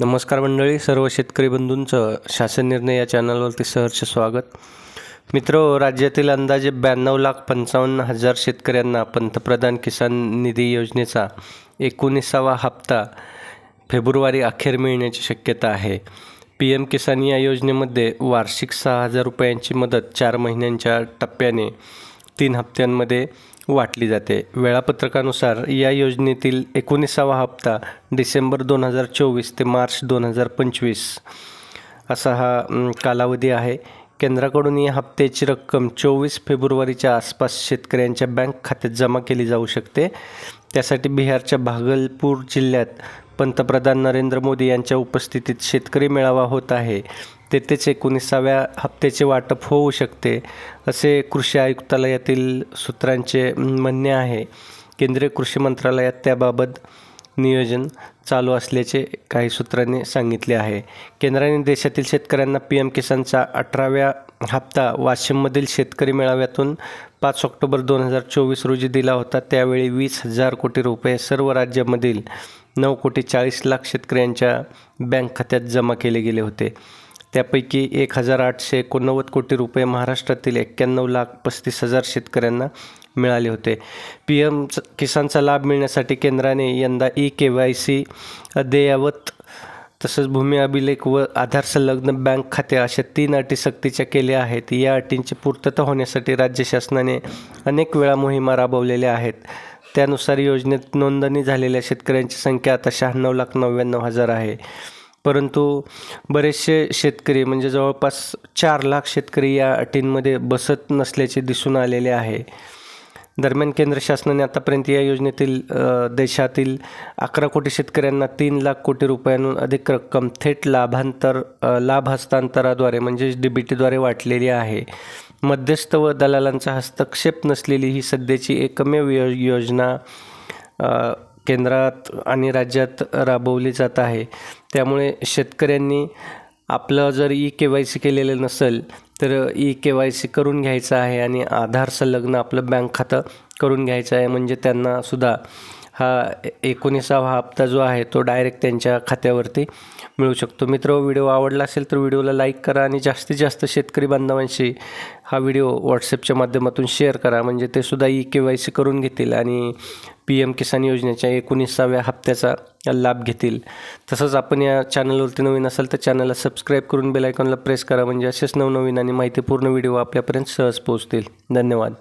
नमस्कार मंडळी सर्व शेतकरी बंधूंचं शासन निर्णय या चॅनलवरती सहर्ष स्वागत. मित्र राज्यातील अंदाजे ब्याण्णव लाख पंचावन्न हजार शेतकऱ्यांना पंतप्रधान किसान निधी योजनेचा एकोणीसावा हप्ता फेब्रुवारी अखेर मिळण्याची शक्यता आहे. पी एम किसान या योजनेमध्ये वार्षिक सहा हजार रुपयांची मदत चार महिन्यांच्या टप्प्याने तीन हप्त्यांमध्ये वाटली जाते. वेळापत्रकानुसार या योजनेतील एकोणीसावा हप्ता डिसेंबर दोन हजार चोवीस ते मार्च दोन हजार पंचवीस असा हा कालावधी आहे. केंद्राकडून या हप्त्याची रक्कम चोवीस फेब्रुवारीच्या आसपास शेतकऱ्यांच्या बँक खात्यात जमा केली जाऊ शकते. त्यासाठी बिहारच्या भागलपूर जिल्ह्यात पंतप्रधान नरेंद्र मोदी यांच्या उपस्थितीत शेतकरी मेळावा होत आहे. तेथेच एकोणीसाव्या हप्त्याचे वाटप होऊ शकते असे कृषी आयुक्तालयातील सूत्रांचे म्हणणे आहे. केंद्रीय कृषी मंत्रालयात त्याबाबत नियोजन चालू असल्याचे काही सूत्रांनी सांगितले आहे. केंद्राने देशातील शेतकऱ्यांना पी एम किसानचा अठराव्या हप्ता वाशिममधील शेतकरी मेळाव्यातून पाच ऑक्टोबर दोन हजार चोवीस रोजी दिला होता. त्यावेळी वीस हजार कोटी रुपये सर्व राज्यामधील नऊ कोटी चाळीस लाख शेतकऱ्यांच्या बँक खात्यात जमा केले गेले होते. त्यापैकी एक हजार आठशे एकोणनव्वद कोटी रुपये महाराष्ट्रातील एक्क्याण्णव लाख पस्तीस हजार शेतकऱ्यांना मिळाले होते. पी एम किसानचा लाभ मिळण्यासाठी केंद्राने यंदा ई के वाय सी अद्ययावत तसंच भूमी अभिलेख व आधार संलग्न बँक खाते अशा तीन अटी सक्तीच्या केल्या आहेत. या अटींची पूर्तता होण्यासाठी राज्य शासनाने अनेक वेळा मोहिमा राबवलेल्या आहेत. त्यानुसार योजनेत नोंदणी झालेल्या शेतकऱ्यांची संख्या आता शहाण्णव लाख नव्याण्णव हजार आहे. परंतु बरेचसे शेतकरी म्हणजे जवळपास चार लाख शेतकरी या अटींमध्ये बसत नसल्याचे दिसून आलेले आहे. दरम्यान केंद्र शासनाने आतापर्यंत या योजनेतील देशातील अकरा कोटी शेतकऱ्यांना तीन लाख कोटी रुपयांहून अधिक रक्कम थेट लाभांतर लाभ हस्तांतराद्वारे म्हणजेच डी बी टीद्वारे वाटलेली आहे. मध्यस्थ व दलालांचा हस्तक्षेप नसलेली ही सध्याची एकमेव यो योजना केंद्रात आणि राज्यात राबवली जात आहे. त्यामुळे शेतकऱ्यांनी आपलं जर ई के वाय सी केलेलं नसेल तर ई के वाय सी करून घ्यायचं आहे आणि आधार संलग्न आपलं बँक खातं करून घ्यायचं आहे. म्हणजे त्यांना सुद्धा हा एकोणीसावा हप्ता जो आहे तो डायरेक्ट त्यांच्या खात्यावरती मिळू शकतो. मित्र व्हिडिओ आवडला असेल तर व्हिडिओला लाईक करा आणि जास्तीत जास्त शेतकरी बांधवांशी हा व्हिडिओ व्हॉट्सअपच्या माध्यमातून शेअर करा. म्हणजे ते सुद्धा ई के वाय सी करून घेतील आणि पी एम किसान योजनेच्या एकोणीसाव्या हप्त्याचा लाभ घेतील. तसंच आपण या चॅनलवरती नवीन असाल तर चॅनलला सबस्क्राईब करून बेल आयकॉनला प्रेस करा. म्हणजे असेच नवनवीन आणि माहितीपूर्ण व्हिडिओ आपल्यापर्यंत सहज पोहोचतील. धन्यवाद.